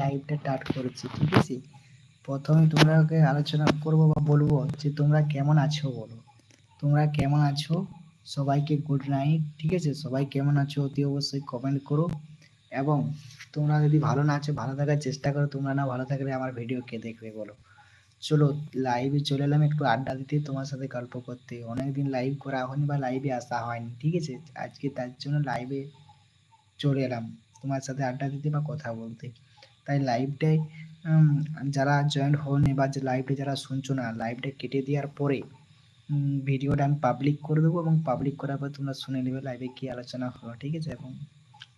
লাইভটা স্টার্ট করেছি, ঠিক আছে? প্রথমে তোমরাকে আলোচনা করব বা বলব যে তোমরা কেমন আছো বলো। তোমরা কেমন আছো? সবাইকে গুড নাইট ঠিক আছে? সবাই কেমন আছো অতি অবশ্যই কমেন্ট করো। এবং তোমরা যদি ভালো না আছো, ভালো থাকার চেষ্টা করো, তোমরা না ভালো থাকলে আমার ভিডিও কে দেখবে বলো। চলো লাইভে চলে এলাম, একটু আড্ডা দিতে, তোমার সাথে গল্প করতে। অনেকদিন লাইভ করা হয়নি বা লাইভে আসা হয়নি, ঠিক আছে? আজকে তার জন্য লাইভে চলে এলাম, তোমার সাথে আড্ডা দিতে বা কথা বলতে। তাই লাইভটাই যারা জয়েন্ট হওনি বা যে লাইভটা যারা শুনছো না লাইভটা কেটে দেওয়ার পরে ভিডিওটা আমি পাবলিক করে দেবো এবং পাবলিক করার পর তোমরা শুনে নেবে লাইভে কি আলোচনা হলো, ঠিক আছে? এবং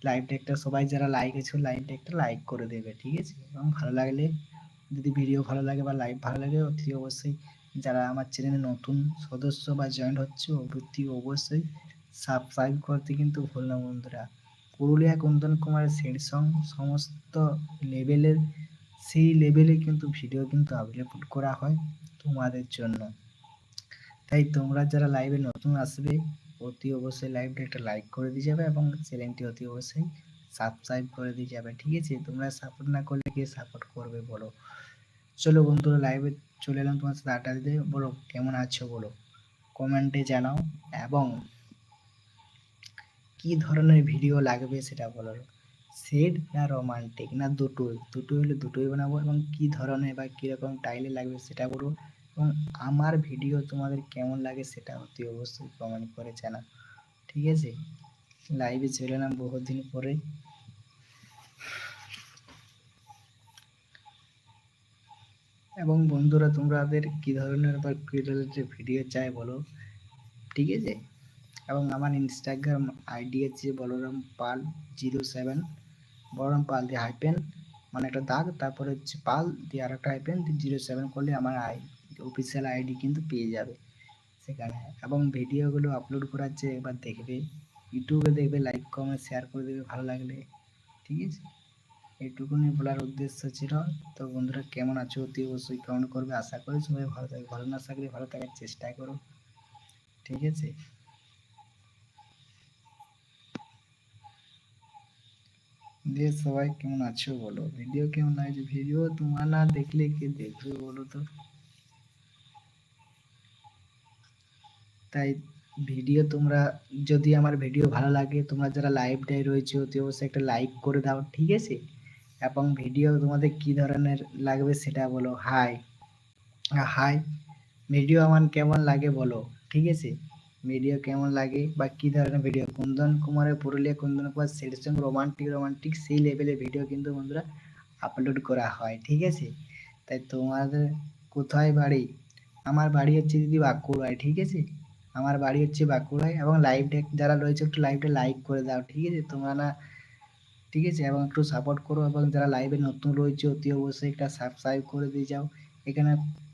লাইভটা একটা সবাই যারা লাইক আছে লাইভটা একটা লাইক করে দেবে, ঠিক আছে? এবং ভালো লাগলে, যদি ভিডিও ভালো লাগে বা লাইভ ভালো লাগে, অতি অবশ্যই যারা আমার চ্যানেলে নতুন সদস্য বা জয়েন্ট হচ্ছে, অতি অবশ্যই সাবস্ক্রাইব করতে কিন্তু ভুল না বন্ধুরা। পুরুলিয়া কুন্দন কুমারের সেট সং সমস্ত লেভেলের সেই লেভেলে কিন্তু ভিডিও কিন্তু আপলোড করা হয় তোমাদের জন্য। তাই তোমরা যারা লাইভে নতুন আসবে, অতি অবশ্যই লাইভটা একটা লাইক করে দিয়ে যাবে এবং চ্যানেলটি অতি অবশ্যই সাবস্ক্রাইব করে দিয়ে যাবে, ঠিক আছে? তোমরা সাপোর্ট না করলে কে সাপোর্ট করবে বলো? চলো বন্ধুরা লাইভে চলে এলাম তোমার সাথে আড্ডা দিতে। বলো, কেমন আছো বলো? কমেন্টে জানাও এবং কি ধরনের ভিডিও লাগবে সেটা বলো সেড না রোমান্টিক না দুটোই দুটোই হলে দুটোই বানাবো এবং কি ধরনের বা কীরকম টাইলে লাগবে সেটা বলো এবং আমার ভিডিও তোমাদের কেমন লাগে সেটা অতি অবশ্যই কমেন্ট করে জানাও। ঠিক আছে? লাইভে চলে এলাম বহুদিন পরে। এবং বন্ধুরা তোমাদের কি ধরনের বা কি রিলেটেড ভিডিও চাই বলো? ঠিক আছে? এবং আমার ইনস্টাগ্রাম আইডি আছে বলরাম পাল জিরো সেভেন। বলরাম পাল দিয়ে হাইপেন মানে একটা দাগ, তারপরে হচ্ছে পাল দিয়ে আর একটা হাইপেন জিরো সেভেন করলে আমার আই অফিসিয়াল আইডি কিন্তু পেয়ে যাবে সেখানে। এবং ভিডিওগুলো আপলোড করার যে এবার দেখবে ইউটিউবে দেখবে লাইক কমেন্ট শেয়ার করে দেবে, ভালো লাগলে, ঠিক আছে? এইটুকুনি বলার উদ্দেশ্য ছিল। তো বন্ধুরা, কেমন আছো? অতি অবশ্যই কমেন্ট করবে। আশা করি সবাই ভালো থাকবে। ভালো না থাকলে ভালো থাকার চেষ্টা করো, ঠিক আছে? দিয়ে সবাই কেমন আছো বলো? ভিডিও কেমন লাগছে? ভিডিও তোমার না দেখলে কে দেখবে বলো তো? তাই ভিডিও তোমরা, যদি আমার ভিডিও ভালো লাগে, তোমরা যারা লাইভটাই রয়েছে অতি অবশ্যই একটা লাইক করে দাও, ঠিক আছে? এবং ভিডিও তোমাদের কি ধরনের লাগবে সেটা বলো। হাই হাই ভিডিও আমার কেমন লাগে বলো, ঠিক আছে? ভিডিও কেমন লাগে বা কী ধরনের ভিডিও কুন্দন কুমারের Purulia Kundan Kumar set song romantic romantic সেই লেভেলের ভিডিও কিন্তু বন্ধুরা আপলোড করা হয়, ঠিক আছে? তাই তোমাদের কোথায় বাড়ি? আমার বাড়ি হচ্ছে দিদি বাঁকুড়ায়, ঠিক আছে? আমার বাড়ি হচ্ছে বাঁকুড়ায় এবং লাইভটা যারা রয়েছে একটু লাইভটা লাইক করে দাও, ঠিক আছে? তোমরা না, ঠিক আছে? এবং একটু সাপোর্ট করো এবং যারা লাইভে নতুন রয়েছে অতি অবশ্যই একটা সাবস্ক্রাইব করে দিয়ে যাও। এখানে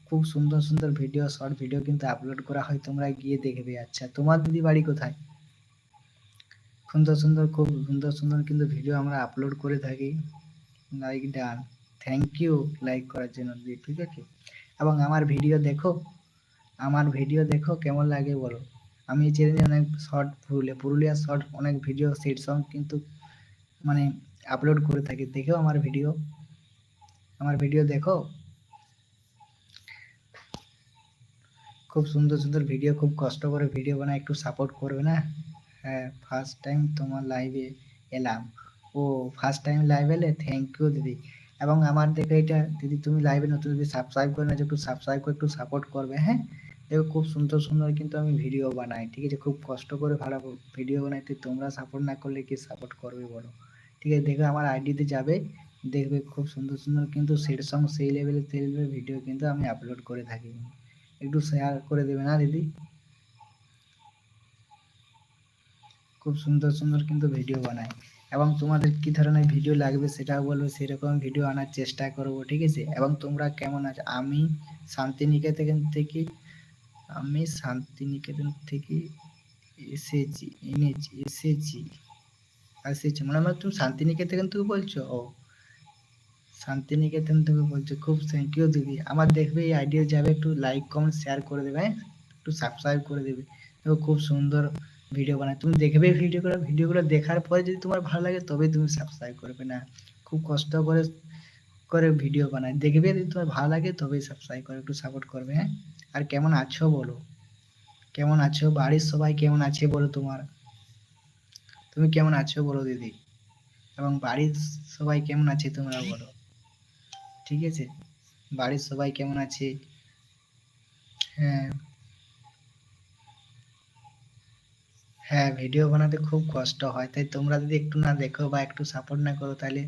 খুব সুন্দর সুন্দর ভিডিও শর্ট ভিডিও কিন্তু আপলোড করা হয়, তোমরা গিয়ে দেখবে। আচ্ছা তোমার দিদি বাড়ি কোথায়? সুন্দর সুন্দর, খুব সুন্দর সুন্দর কিন্তু ভিডিও আমরা আপলোড করে থাকি। Like done thank you like করার জন্য দিদি, ঠিক আছে? এবং আমার ভিডিও দেখো, আমার ভিডিও দেখো, কেমন লাগে বলো? আমি চ্যানেলে অনেক শর্ট পুরুলিয়া পুরুলিয়ার শর্ট অনেক ভিডিও সেট সং কিন্তু মানে আপলোড করে থাকি। দেখেও আমার ভিডিও আমার ভিডিও দেখো। খুব সুন্দর সুন্দর ভিডিও খুব কষ্ট করে ভিডিও বানায়, একটু সাপোর্ট করবে না? হ্যাঁ ফার্স্ট টাইম তোমার লাইভে এলাম। ও ফার্স্ট টাইম লাইভ এলে থ্যাংক ইউ দিদি। এবং আমার দেখে এটা, দিদি তুমি লাইভে নতুন যদি সাবস্ক্রাইব করে না একটু সাবস্ক্রাইব করে, একটু সাপোর্ট করবে হ্যাঁ? দেখো খুব সুন্দর সুন্দর কিন্তু আমি ভিডিও বানাই, ঠিক আছে? খুব কষ্ট করে ভালো ভিডিও বানাই, তো তোমরা সাপোর্ট না করলে কি সাপোর্ট করবে বলো? ঠিক আছে? দেখবে আমার আইডিতে যাবে, দেখবে খুব সুন্দর সুন্দর কিন্তু সেট সং সেই লেভেলের সেই লেভেলের ভিডিও কিন্তু আমি আপলোড করে থাকি। একটু শেয়ার করে দেবে না দিদি? খুব সুন্দর সুন্দর কিন্তু ভিডিও বানাই এবং তোমাদের কি ধরনের ভিডিও লাগবে সেটাও বলবে, সেরকম ভিডিও আনার চেষ্টা করব, ঠিক আছে? এবং তোমরা কেমন আছো? আমি শান্তিনিকেতন থেকে, আমি শান্তিনিকেতন থেকে এসেছি, এনেছি, এসেছি এসেছি। মানে আমার তুমি শান্তিনিকেতন থেকে বলছো? ও। শান্তিনিকেতন থেকে বলছো, খুব থ্যাংক ইউ দিদি। আমার দেখবে এই আইডিয়া যাবে, একটু লাইক কমেন্ট শেয়ার করে দেবে হ্যাঁ? একটু সাবস্ক্রাইব করে দেবে। দেখো, খুব সুন্দর ভিডিও বানায়। তুমি দেখবে ভিডিওগুলো ভিডিওগুলো দেখার পরে যদি তোমার ভালো লাগে তবে তুমি সাবস্ক্রাইব করবে না। খুব কষ্ট করে করে ভিডিও বানায়। দেখবে যদি তোমার ভালো লাগে, তবেই সাবস্ক্রাইব করে একটু সাপোর্ট করবে হ্যাঁ? আর কেমন আছো বলো? কেমন আছো? বাড়ির সবাই কেমন আছে বলো তোমার? তুমি কেমন আছো বলো দিদি? এবং বাড়ির সবাই কেমন আছে তোমরা বলো? ঠিক আছে? বাড়ির সবাই কেমন আছে? হ্যাঁ। হ্যাঁ ভিডিও বানাতে খুব কষ্ট হয়। তাই তোমরা যদি একটু না দেখো বা একটু সাপোর্ট না করো, তাহলে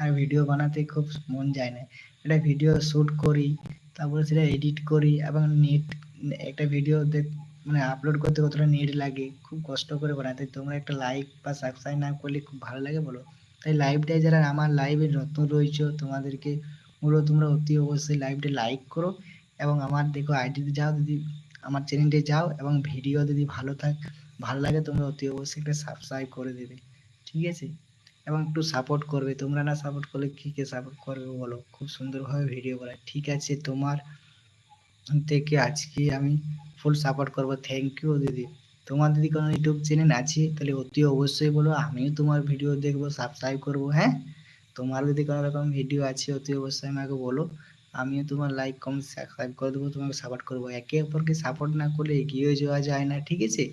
আর ভিডিও বানাতে খুব মন যায় না। একটা ভিডিও শ্যুট করি, তারপরে সেটা এডিট করি এবং নেট একটা ভিডিও মানে আপলোড করতে কতটা নেট লাগে, খুব কষ্ট করে বানাই। তাই তোমরা একটা লাইক বা সাবস্ক্রাইব না করলে খুব ভালো লাগে বলো? তাই লাইভটাই যারা আমার লাইভে নতুন রয়েছে, তোমাদেরকে বলো তোমরা অতি অবশ্যই লাইভটা লাইক করো এবং আমার দেখো আইডিতে যাও যদি, আমার চ্যানেলটে যাও এবং ভিডিও যদি ভালো থাক, ভালো লাগে তোমরা অতি অবশ্যই একটা সাবস্ক্রাইব করে দেবে, ঠিক আছে? এবং একটু সাপোর্ট করবে, তোমরা না সাপোর্ট করলে কী, কে সাপোর্ট করবে বলো? খুব সুন্দরভাবে ভিডিও বানাই ঠিক আছে? তোমার থেকে আজকে আমি ফুল সাপোর্ট করব থ্যাংক ইউ দিদি। তোমার যদি কোনো ইউটিউব চ্যানেল আছে, তাহলে অতি অবশ্যই বলো, আমিও তোমার ভিডিও দেখব সাবস্ক্রাইব করব হ্যাঁ? তোমার যদি কোনো রকম ভিডিও আছে, অতি অবশ্যই আমাকে বলো। আমিও তোমার লাইক কমেন্ট সাবস্ক্রাইব করে দেবো, তোমাকে সাপোর্ট করব। একে অপরকে সাপোর্ট না করলে এগিয়ে যাওয়া যায় না, ঠিক আছে?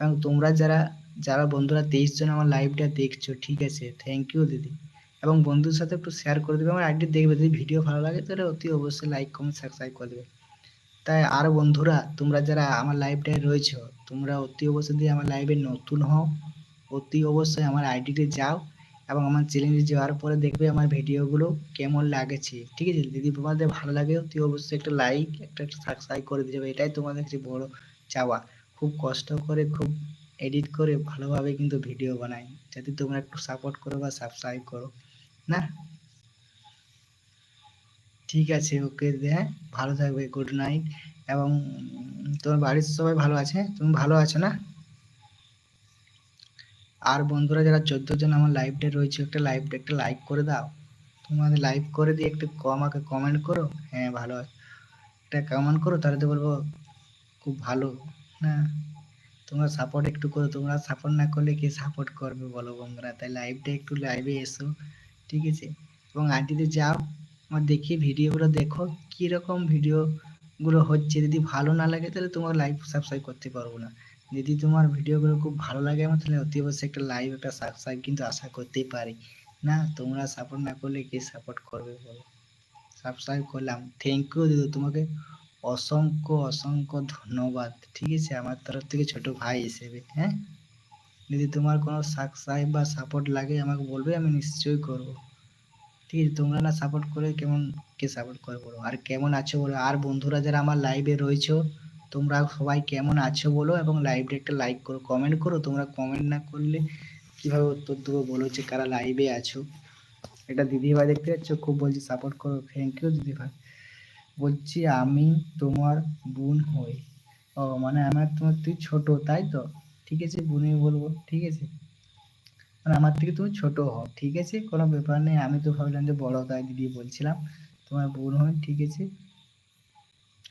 এবং তোমরা যারা যারা বন্ধুরা তেইশ জন আমার লাইভটা দেখছ, ঠিক আছে? থ্যাংক ইউ দিদি। এবং বন্ধুর সাথে একটু শেয়ার করে দেবে, আমার আইডি দেখবে। যদি ভিডিও ভালো লাগে, তাহলে অতি অবশ্যই লাইক কমেন্ট সাবস্ক্রাইব করে দেবে। তাই আর বন্ধুরা, তোমরা যারা আমার লাইভটায় রয়েছো, তোমরা অতি অবশ্যই আমার লাইভে নতুন হও, অতি অবশ্যই আমার আইডিতে যাও। এবং আমার চ্যানেলে যাওয়ার পরে দেখবে আমার ভিডিওগুলো কেমন লাগেছে। ঠিক আছে? যদি তোমাদের ভালো লাগে, অতি অবশ্যই একটা লাইক একটা সাবস্ক্রাইব করে দিয়ে যাবে এটাই তোমাদের কাছে বড় চাওয়া। খুব কষ্ট করে, খুব এডিট করে ভালোভাবে কিন্তু ভিডিও বানাই। যাতে তোমরা একটু সাপোর্ট করো বা সাবস্ক্রাইব করো। না? ঠিক আছে ওকে হ্যাঁ ভালো থাকবে গুড নাইট এবং তোমার বাড়ির সবাই ভালো আছে? তুমি ভালো আছো না? আর বন্ধুরা, যারা চোদ্দ জন আমার লাইভটা রয়েছে, একটা লাইভটা একটা লাইক করে দাও। তোমাদের লাইভ করে দিয়ে একটু আমাকে কমেন্ট করো হ্যাঁ ভালো একটা কমেন্ট করো, তাহলে তো বলব খুব ভালো। না তোমরা সাপোর্ট একটু করো, তোমরা সাপোর্ট না করলে কে সাপোর্ট করবে বলো বন্ধুরা? তাই লাইভটা একটু লাইভে এসো, ঠিক আছে? এবং আইডিতে যাও, আমার দেখি ভিডিওগুলো দেখো, কীরকম ভিডিওগুলো হচ্ছে, যদি ভালো না লাগে, তাহলে তোমার লাইভ সাবস্ক্রাইব করতে পারব না। যদি তোমার ভিডিওগুলো খুব ভালো লাগে আমার, তাহলে অতি অবশ্যই একটা লাইভ একটা সাবস্ক্রাইব কিন্তু আশা করতেই পারি। না, তোমরা সাপোর্ট না করলে কে সাপোর্ট করবে বলো? সাবস্ক্রাইব করলাম। থ্যাংক ইউ দিদি, তোমাকে অসংখ্য অসংখ্য ধন্যবাদ। ঠিক আছে? আমার তরফ থেকে ছোট ভাই হিসেবে হ্যাঁ? যদি তোমার কোনো সাবস্ক্রাইব বা সাপোর্ট লাগে, আমাকে বলবে, আমি নিশ্চয়ই করব। ঠিক আছে? তোমরা না সাপোর্ট করে কেমন, কে সাপোর্ট করে বলো? আর কেমন আছো বলো? আর বন্ধুরা যারা আমার লাইভে রয়েছো তোমরা সবাই কেমন আছো বলো এবং লাইভে একটা লাইক করো কমেন্ট করো, তোমরা কমেন্ট না করলে কীভাবে উত্তর দেবো বলো যে কারা লাইভে আছো? এটা দিদিভাই দেখতে পাচ্ছ, খুব বলছি সাপোর্ট করো থ্যাংক ইউ দিদিভাই। বলছি আমি তোমার বোন হই। ও মানে আমার তোমার তুই ছোট, তাই তো? ঠিক আছে বোনই বলব, ঠিক আছে। মানে আমার থেকে তুমি ছোট হও, ঠিক আছে? কোনো ব্যাপার নেই, আমি তো ভাবলাম যে বড়, তাই দিদি বলছিলাম, তোমার বোন হয় ঠিক আছে?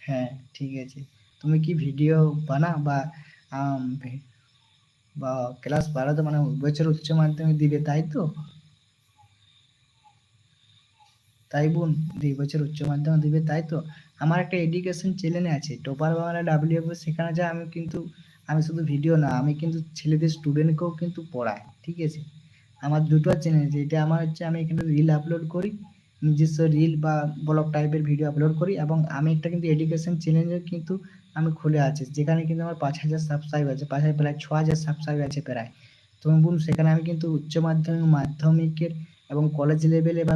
হ্যাঁ ঠিক আছে। তুমি কি ভিডিও বানা বা বা ক্লাস বাড়াতে মানে বছর উচ্চ মাধ্যমিক দিবে, তাই তো? তাই বোন দুই বছর উচ্চ মাধ্যমিক দিবে, তাই তো? আমার একটা এডুকেশন চ্যানেল আছে টোপার বাংলা ডাব্লিউ সেখানে যা আমি কিন্তু, আমি শুধু ভিডিও না, আমি কিন্তু ছেলেদের স্টুডেন্টকেও কিন্তু পড়াই, ঠিক আছে? আমার দুটো চ্যানেল আছে, এটা আমার হচ্ছে আমি এখানে রিল আপলোড করি নিজস্ব রিল বা ব্লগ টাইপের ভিডিও আপলোড করি এবং আমি একটা কিন্তু এডুকেশন চ্যানেল কিন্তু আমি খুলে আছে। যেখানে কিন্তু আমার পাঁচ হাজার সাবস্ক্রাইব আছে, পাঁচ হাজার প্রায় ছ হাজার সাবস্ক্রাইব আছে প্রায়। তো বলুন সেখানে আমি কিন্তু উচ্চ মাধ্যমিক, মাধ্যমিকের এবং কলেজ লেভেলে বা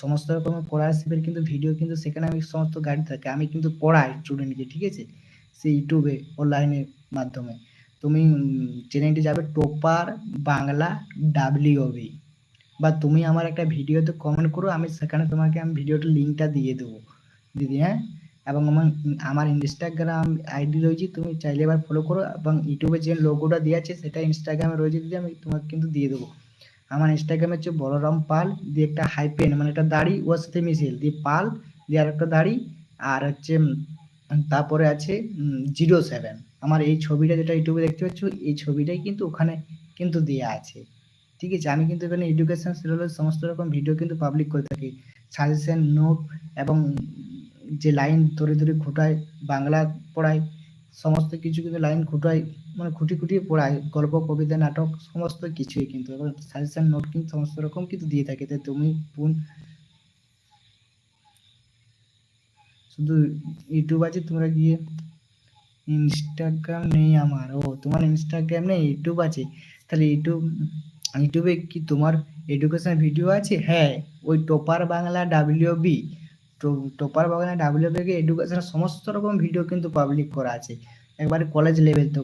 সমস্ত রকমের স্কলারশিপের কিন্তু ভিডিও কিন্তু সেখানে আমি সমস্ত গাইড থাকে। আমি কিন্তু পড়াই স্টুডেন্টকে ঠিক আছে? সেই ইউটিউবে অনলাইনের মাধ্যমে। তুমি চ্যানেলটি যাবে টোপার বাংলা ডাব্লিউবি বা তুমি আমার একটা ভিডিওতে কমেন্ট করো, আমি সেখানে তোমাকে আমি ভিডিওটার লিঙ্কটা দিয়ে দেবো। দিদি হ্যাঁ? এবং আমার আমার ইনস্টাগ্রাম আইডি রয়েছে, তুমি চাইলে এবার ফলো করো এবং ইউটিউবে যে লোগোটা দেওয়া আছে, সেটা ইনস্টাগ্রামে রয়েছে, দিদি, আমি তোমাকে কিন্তু দিয়ে দেবো। আমার ইনস্টাগ্রামে হচ্ছে বলরাম পাল, দিয়ে একটা হাইপেন মানে একটা দাড়ি, ওর সাথে মিছিল দিয়ে পাল, দিয়ে আর একটা দাড়ি, আর হচ্ছে তারপরে আছে জিরো সেভেন আমার এই ছবিটা যেটা ইউটিউবে দেখতে পাচ্ছ, এই ছবিটাই কিন্তু ওখানে কিন্তু দেওয়া আছে। ঠিক আছে, আমি কিন্তু এখানে এডুকেশন সিরিয়ালের সমস্ত রকম ভিডিও কিন্তু পাবলিক করে থাকি। সাজেশন নোট এবং যে লাইন ধরে ধরে খুঁটায়, বাংলা পড়ায়, সমস্ত কিছু কিন্তু লাইন খুঁটায় মানে খুঁটি খুঁটিয়ে পড়ায়, গল্প, কবিতা, নাটক, সমস্ত কিছুই কিন্তু। এবং সাজেশন নোট কিন্তু সমস্ত রকম কিন্তু দিয়ে থাকে। তাই তুমি বোন শুধু ইউটিউব আছে তোমরা গিয়ে। ইনস্টাগ্রাম নেই আমার। ও, তোমার ইনস্টাগ্রাম নেই ইউটিউব আছে। তাহলে ইউটিউব ইউটিউবে কি তোমার এডুকেশন ভিডিও আছে? হ্যাঁ ওই topper Bangla W B topper Bangla W B education সমস্ত রকম ভিডিও কিন্তু পাবলিক করা আছে। একবারে কলেজ লেভেল তো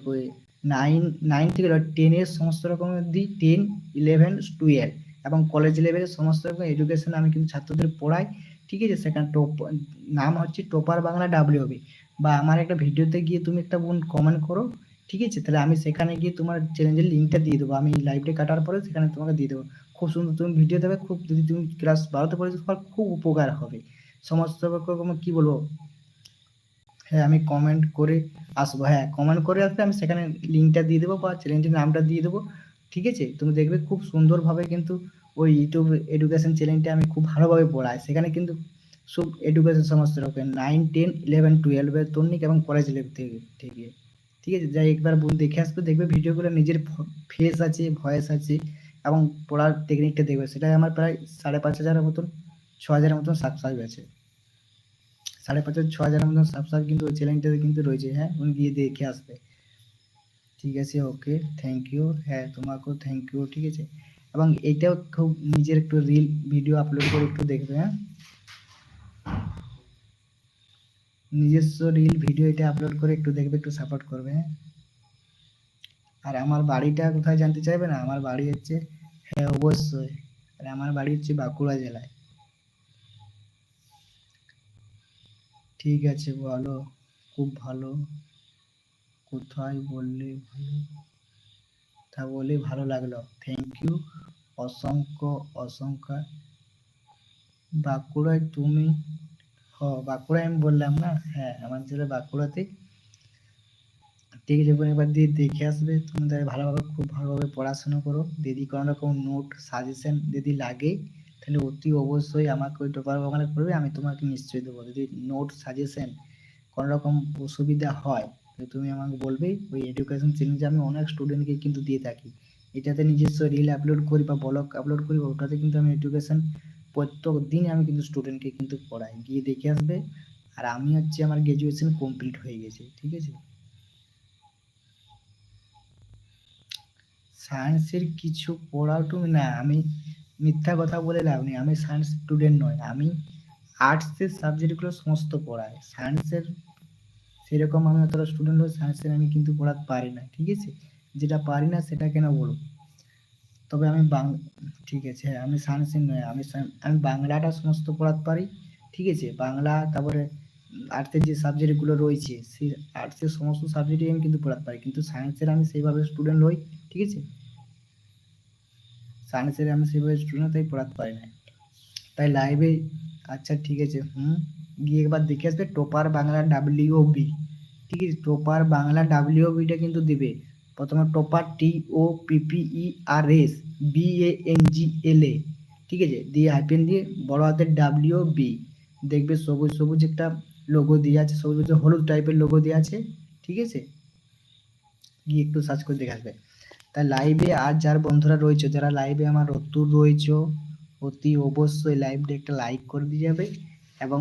নাইন নাইন থেকে টেনের সমস্ত রকম অবধি টেন ইলেভেন টুয়েলভ এবং কলেজ লেভেলের সমস্ত রকম এডুকেশন আমি কিন্তু ছাত্রদের পড়াই। ঠিক আছে, সেখানে টপ নাম হচ্ছে টোপার বাংলা ডাব্লিউ বি বা আমার একটা ভিডিওতে গিয়ে তুমি একটা বোন কমেন্ট করো ঠিক আছে? তাহলে আমি সেখানে গিয়ে তোমার চ্যালেঞ্জের লিঙ্কটা দিয়ে দেবো। আমি লাইভটা কাটার পরে সেখানে তোমাকে দিয়ে দেবো। খুব সুন্দর তুমি ভিডিও দেবে, খুব যদি তুমি ক্লাস বারোতে পড়েছো, তোমার খুব উপকার হবে। সমস্ত রকম কি বলব? হ্যাঁ আমি কমেন্ট করে আসব। হ্যাঁ কমেন্ট করে আসবে আমি সেখানে লিঙ্কটা দিয়ে দেবো বা চ্যালেঞ্জের নামটা দিয়ে দেবো। ঠিক আছে? তুমি দেখবে খুব সুন্দরভাবে কিন্তু ওই ইউটিউব এডুকেশন চ্যানেলটা আমি খুব ভালোভাবে পড়াই। সেখানে কিন্তু সব এডুকেশন সমস্ত রকম নাইন টেন ইলেভেন টুয়েলভের তন্নিক এবং কলেজ লেভেল থেকে থেকে। ঠিক আছে? যাই একবার দেখে আসবে, দেখবে ভিডিওগুলো নিজের ফেস আছে ভয়েস আছে এবং পড়ার টেকনিকটা দেখবে। সেটাই আমার প্রায় সাড়ে পাঁচ হাজারের মতন, ছ হাজারের মতন সাবস্ক্রাইব আছে। সাড়ে পাঁচ হাজার, ছ হাজারের মতন সাবস্ক্রাইব কিন্তু ওই চ্যানেলটাতে কিন্তু রয়েছে হ্যাঁ? উনি গিয়ে দেখে আসবে। ঠিক আছে ওকে থ্যাংক ইউ হ্যাঁ তোমাকেও থ্যাংক ইউ ঠিক আছে? এবং এইটাও খুব নিজের একটু রিল ভিডিও আপলোড করে একটু দেখবে হ্যাঁ? নিজস্ব রিল ভিডিও এটা আপলোড করে একটু দেখবে, একটু সাপোর্ট করবে হ্যাঁ? আর আমার বাড়িটা কোথায় জানতে চাইবে না? আমার বাড়ি হচ্ছে হ্যাঁ অবশ্যই। আর আমার বাড়ি হচ্ছে বাঁকুড়া জেলায়। ঠিক আছে, বলো। খুব ভালো। কোথায় বললে ভালো? তা বলে ভালো লাগল। থ্যাংক ইউ অসংখ্য অসংখ্য। বাঁকুড়ায় তুমি হ বাঁকুড়ায় আমি বললাম না? হ্যাঁ আমার জেলা বাঁকুড়াতে। ঠিক আছে, এবার দিয়ে দেখে আসবে। তুমি তাহলে ভালোভাবে, খুব ভালোভাবে পড়াশোনা করো। দিদি কোনো রকম নোট সাজেশন যদি লাগে, তাহলে অতি অবশ্যই আমাকে ওই টোপার বাগানে করবে, আমি তোমাকে নিশ্চয়ই দেবো। যদি নোট সাজেশন কোনো রকম অসুবিধা হয়, তাহলে তুমি আমাকে বলবে। ওই এডুকেশন চ্যানেলে আমি অনেক স্টুডেন্টকে কিন্তু দিয়ে থাকি। এটাতে নিজস্ব রিল আপলোড করি বা ব্লগ আপলোড করি, ওটাতে কিন্তু আমি এডুকেশন প্রত্যেক দিন আমি কিন্তু স্টুডেন্টকে কিন্তু পড়াই। গিয়ে দেখে আসবে। আর আমি হচ্ছে আমার গ্র্যাজুয়েশন কমপ্লিট হয়ে গেছে, ঠিক আছে? সায়েন্সের কিছু তুমি না, আমি মিথ্যা কথা বলে লাভ নেই। আমি সায়েন্স স্টুডেন্ট নয়, আমি আর্টসের সাবজেক্টগুলো সমস্ত পড়াই। সায়েন্সের সেরকম আমি অতটা স্টুডেন্ট হয়ে সায়েন্সের আমি কিন্তু পড়াতে পারি না, ঠিক আছে? যেটা পারি না সেটা কেন বলব তবে আমি বাং, ঠিক আছে হ্যাঁ আমি সায়েন্সের নয়, আমি আমি বাংলাটা সমস্ত পড়াতে পারি, ঠিক আছে, বাংলা, তারপরে আর্টসের যে সাবজেক্টগুলো রয়েছে, সেই আর্টসের সমস্ত সাবজেক্টই আমি কিন্তু পড়াতে পারি, কিন্তু সায়েন্সের আমি সেইভাবে স্টুডেন্ট হই ঠিক আছে? সায়েন্সের আমি সেইভাবে স্টুডেন্ট তাই পড়াতে পারি না। তাই লাইভে আচ্ছা ঠিক আছে, হুম, গিয়ে একবার দেখে আসবে, টোপার বাংলা ডাব্লিউ বি ঠিক আছে, টোপার বাংলা ডাব্লিউ বিটা কিন্তু দেবে। প্রথমে topper T O P P E R S B N G L A ঠিক আছে? দিয়ে হাইপেন দিয়ে বড় হাতের ডাব্লিউ বি দেখবে সবুজ সবুজ একটা লোগো দিয়ে আছে, সবুজ হলুদ টাইপের লোগো দেওয়া আছে, ঠিক আছে? গিয়ে একটু সার্চ করে দেখে আসবে। তাই লাইভে আর যার বন্ধুরা রয়েছে, যারা লাইভে আমার অতুর রয়েছে, অতি অবশ্যই লাইভটা একটা লাইক করে দিয়ে যাবে এবং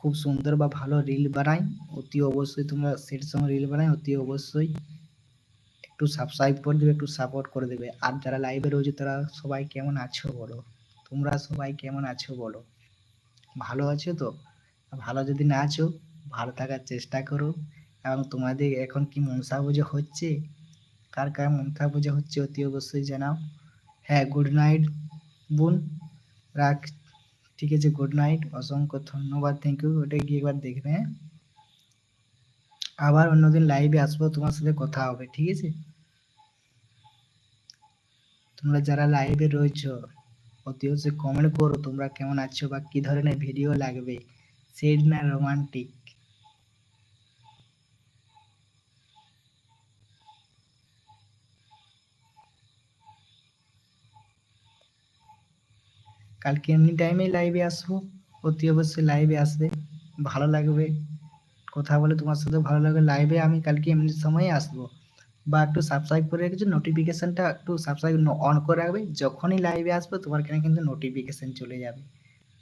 খুব সুন্দর বা ভালো রিল বানাই অতি অবশ্যই তোমরা সেট সঙ্গে রিল বানাই অতি অবশ্যই একটু সাবস্ক্রাইব করে দেবে, একটু সাপোর্ট করে দেবে। আর যারা লাইভে রয়েছে, তারা সবাই কেমন আছো বলো? তোমরা সবাই কেমন আছো বলো? ভালো আছো তো? ভালো যদি না আছো, ভালো থাকার চেষ্টা করো। এবং তোমাদের এখন কি মনসা পুজো হচ্ছে? কার কার মনসা পুজো হচ্ছে অতি অবশ্যই জানাও। হ্যাঁ গুড নাইট বোন। রাখ। ঠিক আছে গুড নাইট অসংখ্য ধন্যবাদ। থ্যাংক ইউ ওটা গিয়ে একবার দেখবে হ্যাঁ? আবার অন্যদিন লাইভে আসব, তোমার সাথে কথা হবে, ঠিক আছে? তোমরা যারা লাইভে রয়েছো অতি অবশ্যই কমেন্ট করো, তোমরা কেমন আছো বা কি ধরনের ভিডিও লাগবে সেড না রোমান্টিক কালকে এমনি টাইমেই লাইভে আসব, অতি অবশ্যই লাইভে আসবে, ভালো লাগবে। কথা বলে তোমার সাথে ভালো লাগবে লাইভে আমি কালকে এমনি সময়ে আসব। বা একটু সাবস্ক্রাইব করে রেখেছো নোটিফিকেশানটা একটু সাবস্ক্রাইব অন করে রাখবে। যখনই লাইভে আসবে, তোমার এখানে কিন্তু নোটিফিকেশান চলে যাবে।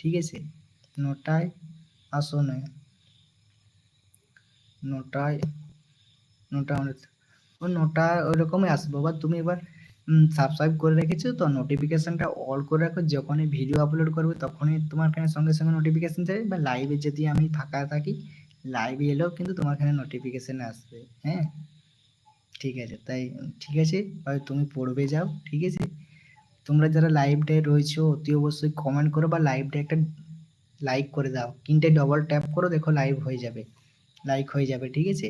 ঠিক আছে? নটায় আসো না। নটায়, নটা ও নটা ওইরকমই আসব। বা তুমি এবার সাবস্ক্রাইব করে রেখেছো, তো নোটিফিকেশানটা অল করে রাখো। যখনই ভিডিও আপলোড করবে, তখনই তোমার এখানে সঙ্গে সঙ্গে নোটিফিকেশান যাবে বা লাইভে যদি আমি ফাঁকা থাকি লাইভে এলেও কিন্তু তোমার এখানে নোটিফিকেশান আসবে হ্যাঁ? ঠিক আছে, তাই, ঠিক আছে? আর তুমি পড়বে, যাও, ঠিক আছে? তোমরা যারা লাইভটায় রয়েছো, অতি অবশ্যই কমেন্ট করো বা লাইভটা একটা লাইক করে দাও। তিনটে ডবল ট্যাপ করো, দেখো লাইভ হয়ে যাবে লাইক হয়ে যাবে, ঠিক আছে?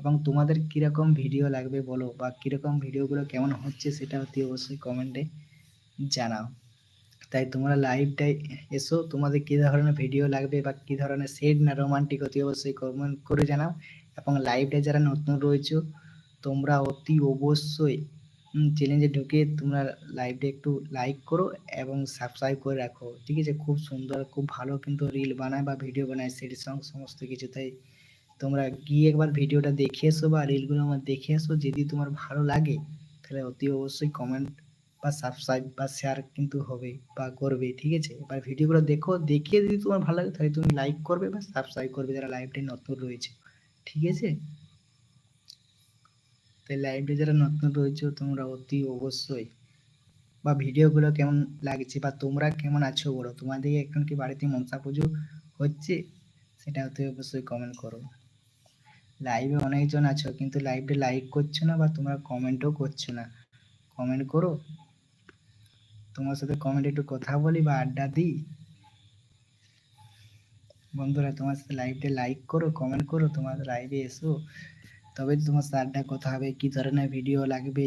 এবং তোমাদের কীরকম ভিডিও লাগবে বলো বা কীরকম ভিডিওগুলো কেমন হচ্ছে সেটা অতি অবশ্যই কমেন্টে জানাও। তাই তোমরা লাইভটাই এসো। তোমাদের কী ধরনের ভিডিও লাগবে বা কী ধরনের সেট না রোমান্টিক অতি অবশ্যই কমেন্ট করে জানাও। এবং লাইভটা যারা নতুন রয়েছো, তোমরা অতি অবশ্যই চ্যালেঞ্জে ঢুকে তোমরা লাইভটা একটু লাইক করো এবং সাবস্ক্রাইব করে রাখো। ঠিক আছে? খুব সুন্দর, খুব ভালো কিন্তু রিল বানায় বা ভিডিও বানায় সেট সং সমস্ত কিছু। তাই তোমরা গিয়ে একবার ভিডিওটা দেখে এসো বা রিলগুলো আমার দেখে এসো। যদি তোমার ভালো লাগে, তাহলে অতি অবশ্যই কমেন্ট বা সাবস্ক্রাইব বা শেয়ার কিন্তু হবে বা করবে ঠিক আছে? এবার ভিডিওগুলো দেখো দেখে যদি তোমার ভালো লাগে তাহলে তুমি লাইক করবে বা সাবস্ক্রাইব করবে যারা লাইভটাই নতুন রয়েছে, ঠিক আছে? তাই লাইভে যারা নতুন রয়েছে তোমরা অতি অবশ্যই বা ভিডিওগুলো কেমন লাগছে বা তোমরা কেমন আছো বলো? তোমাদের এখন কি বাড়িতে মনসা পুজো হচ্ছে? সেটা অতি অবশ্যই কমেন্ট করো। লাইভে অনেকজন আছো কিন্তু লাইভটা লাইক করছ না বা তোমরা কমেন্টও করছ না। কমেন্ট করো। তোমার সাথে কমেন্ট একটু কথা বলি বা আড্ডা দিই? বন্ধুরা, তোমার সাথে লাইভটা লাইক করো কমেন্ট করো, তোমার লাইভে এসো। তবে তোমার সাথে আড্ডা কথা হবে, কি ধরনের ভিডিও লাগবে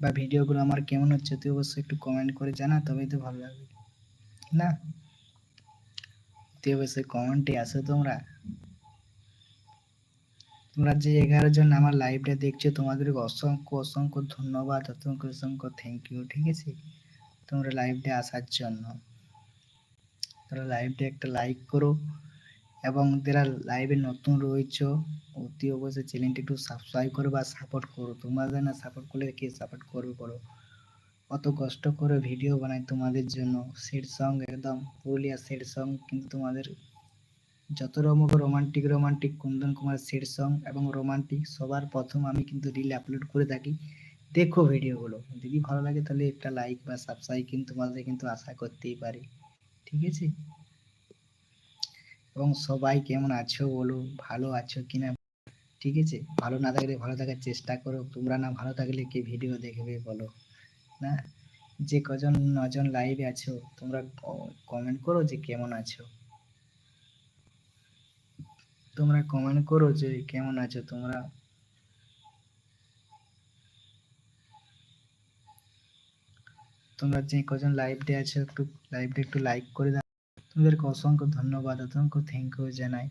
বা ভিডিওগুলো আমার কেমন হচ্ছে, তুই অবশ্যই একটু কমেন্ট করে জানা, তবেই তো ভালো লাগবে। না? তুই অবশ্যই কমেন্টে আসো তোমরা। তোমরা যে এগারো জন আমার লাইভটা দেখছ, তোমাদেরকে অসংখ্য অসংখ্য ধন্যবাদ, অসংখ্য অসংখ্য থ্যাংক ইউ ঠিক আছে? তোমরা লাইভটা আসার জন্য। তোমরা লাইভটা একটা লাইক করো এবং যারা লাইভে নতুন রয়েছ, অতি অবশ্যই চ্যানেলটি একটু সাবস্ক্রাইব করো বা সাপোর্ট করো। তোমাদের না সাপোর্ট করলে কে সাপোর্ট করবে বলো? অত কষ্ট করে ভিডিও বানাই তোমাদের জন্য। সেট সং একদম পুরুলিয়া সেট সং কিন্তু তোমাদের যত রকম romantic romantic Kundan Kumar set song এবং রোমান্টিক সবার প্রথম আমি কিন্তু রিল আপলোড করে থাকি। দেখো ভিডিওগুলো যদি ভালো লাগে তাহলে একটা লাইক বা সাবস্ক্রাইব কিন্তু তোমাদের কিন্তু আশা করতেই পারি। ঠিক আছে? এবং সবাই কেমন আছো বলো? ভালো আছো কিনা? ঠিক আছে? ভালো না থাকলে ভালো থাকার চেষ্টা করো। তোমরা না ভালো থাকলে কে ভিডিও দেখবে বলো? না? যে কজন, নজন লাইভে আছো, তোমরা কমেন্ট করো যে কেমন আছো। তোমরা কমেন্ট করো যে কেমন আছো তোমরা। তোমরা যে কজন লাইভে আছো একটু লাইভটা একটু লাইক করে দাও। তোমাদেরকে অসংখ্য ধন্যবাদ, অসংখ্য থ্যাংক ইউ জানাই।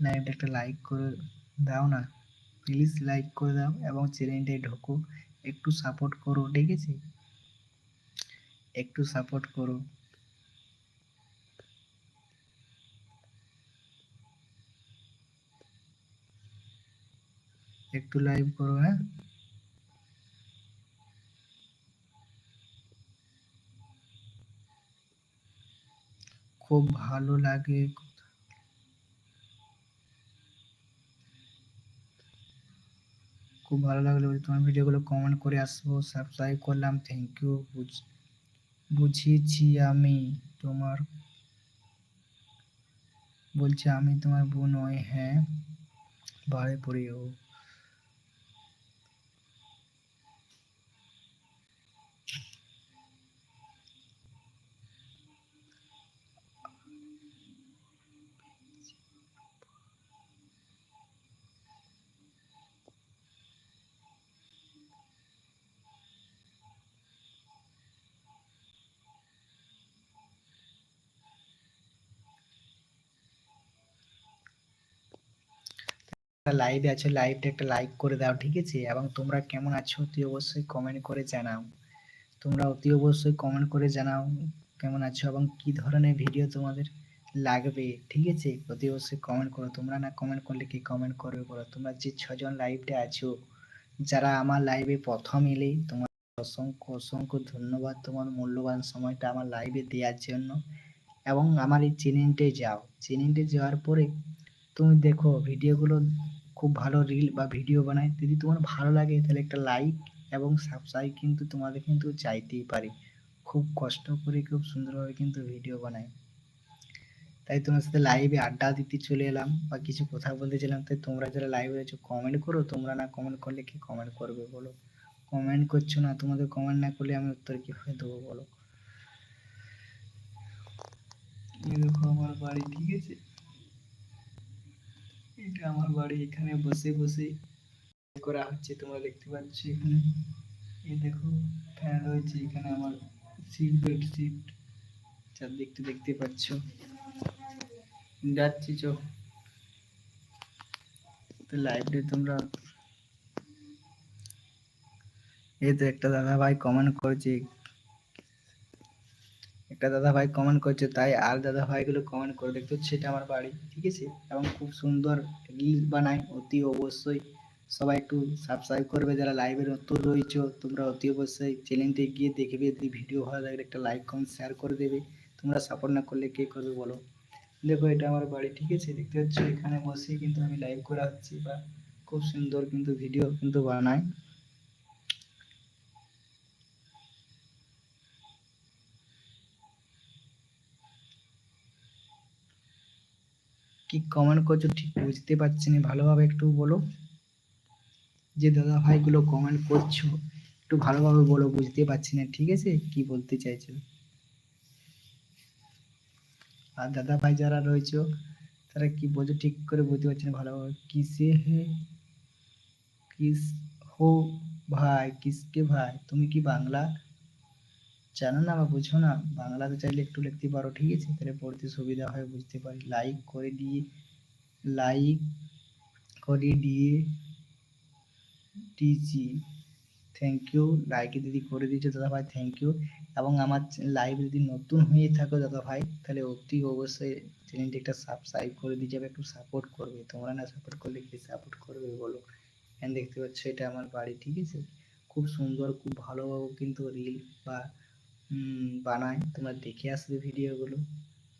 লাইভটা একটা লাইক করে দাও না প্লিজ লাইক করে দাও এবং চ্যানেলটায় ঢোকো, একটু সাপোর্ট করো, ঠিক আছে? একটু সাপোর্ট করো। একটু লাইভ করো হ্যাঁ? খুব ভালো লাগে। খুব ভালো লাগল তোমার ভিডিওগুলো কমেন্ট করে আসব সাবস্ক্রাইব করলাম থ্যাংক ইউ বুঝিয়েছি আমি তোমার, বলছে আমি তোমার বোন ওই হ্যাঁ বাড়ি পড়িও। লাইভে আছো লাইভটা একটা লাইক করে দাও, ঠিক আছে? এবং তোমরা কেমন আছো অতি অবশ্যই কমেন্ট করে জানাও। তোমরা অতি অবশ্যই কমেন্ট করে জানাও কেমন আছো এবং কি ধরনের ভিডিও তোমাদের লাগবে, ঠিক আছে? অতি অবশ্যই কমেন্ট করো। তোমরা না কমেন্ট করলে কি কমেন্ট করবে বলো? তোমরা যে ছজন লাইভে আছো, যারা আমার লাইভে প্রথম এলেই তোমার অসংখ্য অসংখ্য ধন্যবাদ। তোমার মূল্যবান সময়টা আমার লাইভে দেওয়ার জন্য। এবং আমার এই চ্যানেলটে যাও। চ্যানেলটে যাওয়ার পরে তুমি দেখো ভিডিওগুলো খুব ভালো রিল বা ভিডিও বানাই যদি তোমার ভালো লাগে, তাহলে একটা লাইক এবং সাবস্ক্রাইব কিন্তু তোমাদের কিন্তু চাইতেই পারি। খুব কষ্ট করে খুব সুন্দরভাবে কিন্তু ভিডিও বানাই তাই তোমার সাথে লাইভে আড্ডা দিতে চলে এলাম বা কিছু কথা বলতে ছিলাম তাই তোমরা যারা লাইভে রয়েছো কমেন্ট করো। তোমরা না কমেন্ট করলে কি কমেন্ট করবে বলো? কমেন্ট করছ না, তোমাদের কমেন্ট না করলে আমি উত্তর কীভাবে দেবো বলো? দেখো আমার বাড়ি, ঠিক আছে? এটা আমার বাড়ি, এখানে বসে বসে করা হচ্ছে, তোমরা দেখতে পাচ্ছ এখানে। এই দেখো, ফ্যান রয়েছে, এখানে আমার সিট বেড সিট চারদিকটা দেখতে পাচ্ছ। যাচ্ছি, চো। তো লাইভে তোমরা এই তো একটা দাদা ভাই কমেন্ট করেছে একটা দাদা ভাই কমেন্ট করছে, তাই আর দাদা ভাইগুলো কমেন্ট করে দেখতে এটা আমার বাড়ি, ঠিক আছে? এবং খুব সুন্দর রিলস বানাই অতি অবশ্যই সবাই একটু সাবস্ক্রাইব করবে, যারা লাইভে নতুন রয়েছো, তোমরা অতি অবশ্যই চ্যানেলটি গিয়ে দেখবে, যদি ভিডিও ভালো লাগলে একটা লাইক কমেন্ট শেয়ার করে দেবে, তোমরা সাপোর্ট না করলে কে করবে বলো? দেখো এটা আমার বাড়ি, ঠিক আছে? দেখতে পাচ্ছ এখানে বসে কিন্তু আমি লাইভ করা হচ্ছি বা খুব সুন্দর কিন্তু ভিডিও কিন্তু বানাই কি কমেন্ট করছ ঠিক বুঝতে পারছি না, ভালোভাবে একটু বলো। যে দাদা ভাইগুলো কমেন্ট করছ, একটু ভালোভাবে বলো, বুঝতে পারছি না, ঠিক আছে? কি বলতে চাইছো? আর দাদা ভাই যারা রয়েছে, তারা কি বলছো ঠিক করে বুঝতে পারছি না, ভালোভাবে। কিসে হে? কিস হো ভাই, কিসকে ভাই? তুমি কি বাংলা? জানো না বা বুঝো না, বাংলাতে চাইলে একটু লিখতে পারো, ঠিক আছে? তাহলে পড়তে সুবিধা হয়, বুঝতে পারি। লাইক করে দিয়ে লাইক করে দিয়ে টিজি থ্যাংক ইউ লাইক যদি করে দিয়েছ, দাদা ভাই থ্যাংক ইউ এবং আমার লাইভ যদি নতুন হয়ে থাকো, দাদা ভাই, তাহলে অতি অবশ্যই চ্যানেলটি একটা সাবস্ক্রাইব করে দিয়ে যাবে, একটু সাপোর্ট করবে। তোমরা না সাপোর্ট করলে কি সাপোর্ট করবে, বলো? দেখতে পাচ্ছ, এটা আমার বাড়ি, ঠিক আছে? খুব সুন্দর, খুব ভালোভাবে কিন্তু রিল বা বানাই। তোমরা দেখে আসবে ভিডিওগুলো।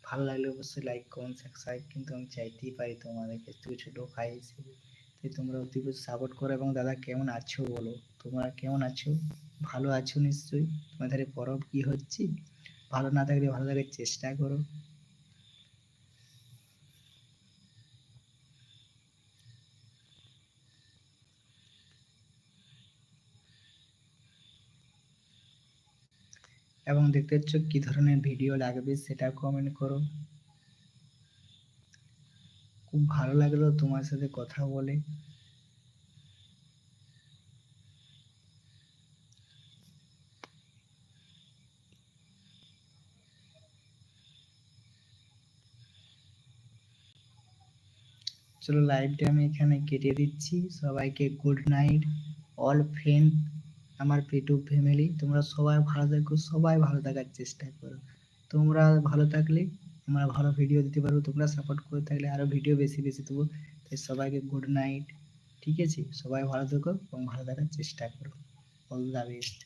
ভালো লাগলে অবশ্যই লাইক কমেন্ট সাবস্ক্রাইব কিন্তু আমি চাইতেই পারি তোমাদের কাছ থেকে ছোটো ভাই হিসেবে তাই তোমরা অতি সাপোর্ট করো এবং দাদা কেমন আছো বলো? তোমরা কেমন আছো? ভালো আছো নিশ্চয়ই? তোমাদের পরব কি হচ্ছে? ভালো না থাকলে ভালো থাকার চেষ্টা করো। এবং দেখতে পাচ্ছ কি ধরনের ভিডিও লাগবে সেটা কমেন্ট করো। খুব ভালো লাগল তোমার সাথে কথা বলে। চলো লাইভটা আমি এখানে কেটে দিচ্ছি। সবাইকে গুড নাইট অল ফ্রেন্ড আমার পেটু ফ্যামিলি তোমরা সবাই ভালো থাকো, সবাই ভালো থাকার চেষ্টা করো। তোমরা ভালো থাকলে, আমরা ভালো ভিডিও দিতে পারব, তোমরা সাপোর্ট করে থাকলে আরও ভিডিও বেশি বেশি দেবো। তাই সবাইকে গুড নাইট ঠিক আছে? সবাই ভালো থাকো এবং ভালো থাকার চেষ্টা করো। All the best